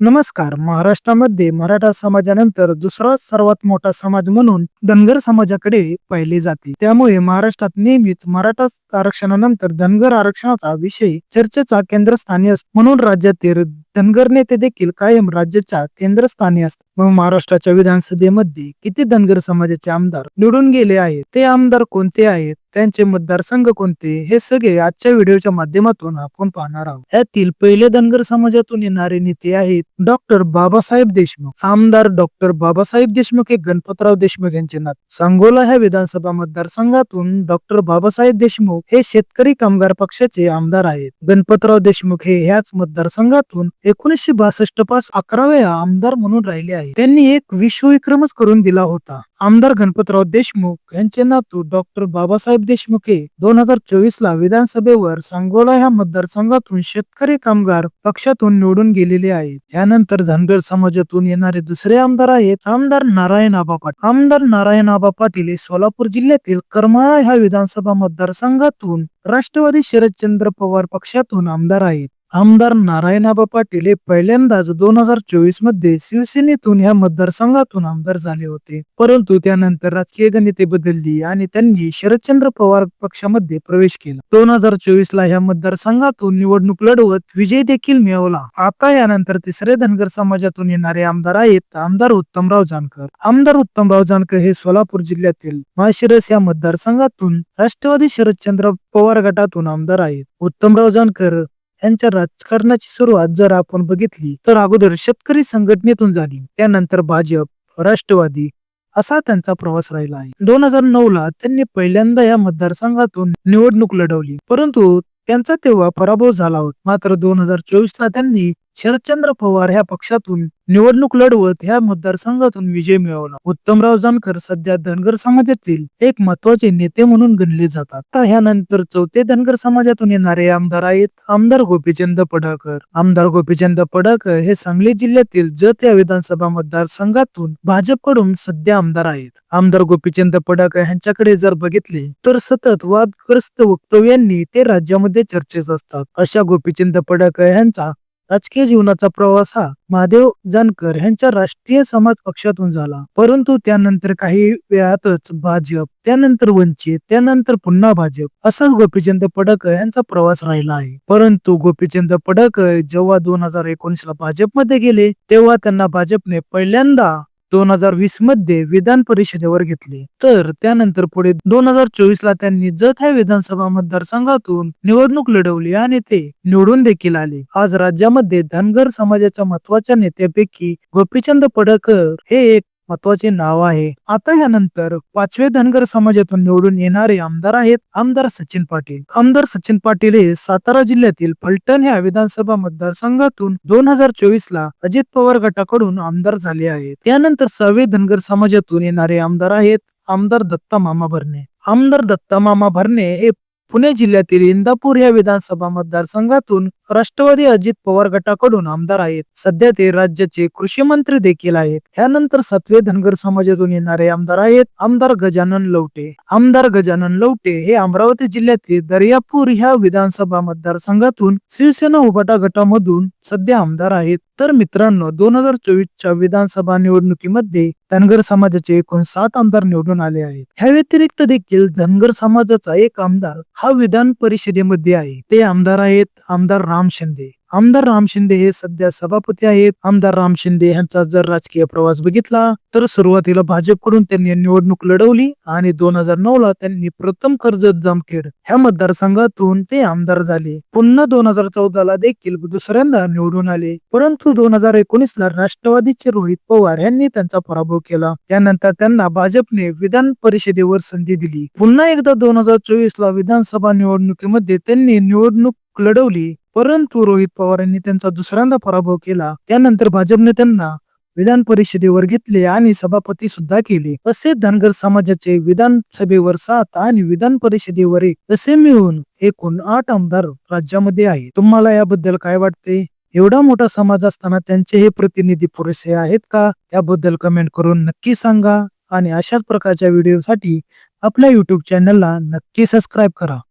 नमस्कार. महाराष्ट्रामध्ये मराठा समाजानंतर दुसरा सर्वात मोठा समाज म्हणून धनगर समाजाकडे पाहिले जाते. त्यामुळे महाराष्ट्रात नेहमीच मराठा आरक्षणानंतर धनगर आरक्षणाचा विषय चर्चेचा केंद्रस्थानी असतो. म्हणून राज्यातील धनगर नेते देखील कायम राज्याच्या केंद्रस्थानी असतात. व महाराष्ट्राच्या विधानसभेमध्ये किती धनगर समाजाचे आमदार निवडून गेले आहेत? ते आमदार कोणते आहेत? त्यांचे मतदारसंघ कोणते हे सगळे आजच्या व्हिडिओच्या माध्यमातून आपण पाहणार आहोत. यातील पहिले धनगर समाजातून येणारे नेते आहेत डॉक्टर बाबासाहेब देशमुख. आमदार डॉक्टर बाबासाहेब देशमुख हे गणपतराव देशमुख यांचे नात. सांगोला ह्या विधानसभा मतदारसंघातून डॉक्टर बाबासाहेब देशमुख हे शेतकरी कामगार पक्षाचे आमदार आहेत. गणपतराव देशमुख हे ह्याच मतदारसंघातून एकोणीसशे बासष्ट पास अकरावे आमदार म्हणून राहिले आहेत. त्यांनी एक विश्वविक्रमच करून दिला होता. आमदार गणपतराव देशमुख यांचे नातू डॉक्टर बाबासाहेब देशमुखे दोन हजार चोवीस ला विधानसभेवर सांगोला ह्या मतदारसंघातून शेतकरी कामगार पक्षातून निवडून गेलेले आहेत. यानंतर धनगर समाजातून येणारे दुसरे आमदार आहेत आमदार नारायण आबा पाटील. आमदार नारायण आबा पाटील हे सोलापूर जिल्ह्यातील करमाळा ह्या विधानसभा मतदारसंघातून राष्ट्रवादी शरदचंद्र पवार पक्षातून आमदार आहेत. आमदार नारायणाबा पाटील हे पहिल्यांदाच दोन हजार चोवीसमध्ये शिवसेनेतून ह्या मतदारसंघातून आमदार झाले होते. परंतु त्यानंतर राजकीय गणिते बदलली आणि त्यांनी शरदचंद्र पवार पक्षामध्ये प्रवेश केला. दोन हजार चोवीस ला ह्या मतदारसंघातून निवडणूक लढवत विजय देखील मिळवला. आता यानंतर तिसरे धनगर समाजातून येणारे आमदार आहेत आमदार उत्तमराव जानकर. आमदार उत्तमराव जानकर हे सोलापूर जिल्ह्यातील माशिरस या मतदारसंघातून राष्ट्रवादी शरदचंद्र पवार गटातून आमदार आहेत. उत्तमराव जानकर यांच्या राजकारणाची सुरुवात जर आपण बघितली तर अगोदर शेतकरी संघटनेतून झाली. त्यानंतर भाजप राष्ट्रवादी असा त्यांचा प्रवास राहिला आहे. दोन हजार नऊ ला त्यांनी पहिल्यांदा या मतदारसंघातून निवडणूक लढवली. परंतु त्यांचा तेव्हा पराभव झाला होता. मात्र दोन हजार चोवीस ला त्यांनी शरदचंद्र पवार ह्या पक्षातून निवडणूक लढवत ह्या मतदारसंघातून विजय मिळवला. उत्तमराव जानकर सध्या धनगर समाजातील एक महत्त्वाचे नेते म्हणून गणले जातात. आता ह्यानंतर चौथे धनगर समाजातून येणारे आमदार आहेत आमदार गोपीचंद पडळकर. आमदार गोपीचंद पडळकर हे सांगली जिल्ह्यातील जत या विधानसभा मतदारसंघातून भाजपकडून सध्या आमदार आहेत. आमदार गोपीचंद पडळकर यांच्याकडे जर बघितले तर सतत वादग्रस्त वक्तव्यांनी ते राज्यामध्ये चर्चेत असतात. अशा गोपीचंद पडळकर यांचा राजकीय जीवनाचा प्रवास हा महादेव जानकर यांच्या राष्ट्रीय समाज पक्षातून झाला. परंतु त्यानंतर काही वेळातच भाजप त्यानंतर वंचित त्यानंतर पुन्हा भाजप असाच गोपीचंद पडळकर यांचा प्रवास राहिला आहे. परंतु गोपीचंद पडळकर जेव्हा दोन हजार एकोणीस ला भाजपमध्ये गेले तेव्हा त्यांना भाजपने पहिल्यांदा दोन हजार वीसमध्ये विधान परिषदेवर घेतले. तर त्यानंतर पुढे दोन हजार चोवीस ला त्यांनी जत ह्या विधानसभा मतदारसंघातून निवडणूक लढवली आणि ते निवडून देखील आले. आज राज्यामध्ये धनगर समाजाच्या महत्त्वाच्या नेत्यापैकी गोपीचंद पडळकर हे एक महत्त्वाचे नाव आहे. आता यानंतर पाचवे धनगर समाजातून निवडून येणारे आमदार आहेत आमदार सचिन पाटील. आमदार सचिन पाटील हे सातारा जिल्ह्यातील फलटण ह्या विधानसभा मतदारसंघातून दोन हजार चोवीस ला अजित पवार गटाकडून आमदार झाले आहेत. त्यानंतर सहावे धनगर समाजातून येणारे आमदार आहेत आमदार दत्ता मामा भरणे. आमदार दत्ता मामा भरणे हे पुणे जिल्ह्यातील इंदापूर या विधानसभा मतदारसंघातून राष्ट्रवादी अजित पवार गटाकडून आमदार आहेत. सध्या ते राज्याचे कृषी मंत्री देखील आहेत. यानंतर सातवे धनगर समाजातून येणारे आमदार आहेत आमदार गजानन लवटे. आमदार गजानन लवटे हे अमरावती जिल्ह्यातील दर्यापूर ह्या विधानसभा मतदारसंघातून शिवसेना उभाटा गटामधून सध्या आमदार आहेत. तर मित्रांनो दोन हजार चोवीसच्या विधानसभा निवडणुकीमध्ये धनगर समाजाचे एकूण सात आमदार निवडून आले आहेत. ह्या व्यतिरिक्त देखील धनगर समाजाचा एक आमदार हा विधान परिषदेमध्ये आहे. ते आमदार आहेत आमदार राम शिंदे. आमदार राम शिंदे हे सध्या सभापती आहेत. आमदार राम शिंदे यांचा जर राजकीय प्रवास बघितला तर सुरुवातीला भाजपकडून त्यांनी निवडणूक लढवली आणि दोन हजार नऊ ला त्यांनी प्रथम कर्जत जामखेड ह्या मतदारसंघातून ते आमदार झाले. पुन्हा दोन हजार चौदा ला देखील दुसऱ्यांदा निवडून आले. परंतु दोन हजार एकोणीस ला राष्ट्रवादीचे रोहित पवार यांनी त्यांचा पराभव केला. त्यानंतर त्यांना भाजपने विधान परिषदेवर संधी दिली. पुन्हा एकदा दोन हजार चोवीस ला विधानसभा निवडणुकीमध्ये त्यांनी निवडणूक लढवली. परंतु रोहित पवार यांनी त्यांचा दुसऱ्यांदा पराभव केला. त्यानंतर भाजपने त्यांना विधान परिषदेवर घेतले आणि सभापती सुद्धा केले. असे धनगर समाजाचे विधानसभेवर सात आणि विधान परिषदेवर एक. असे मिळून एकूण आठ आमदार राज्यामध्ये आहे तुम्हाला याबद्दल काय वाटते? एवढा मोठा समाज असताना त्यांचे हे प्रतिनिधी पुरेसे आहेत का? याबद्दल कमेंट करून नक्की सांगा. आणि अशाच प्रकारच्या व्हिडिओसाठी आपल्या युट्यूब चॅनलला नक्की सबस्क्राईब करा.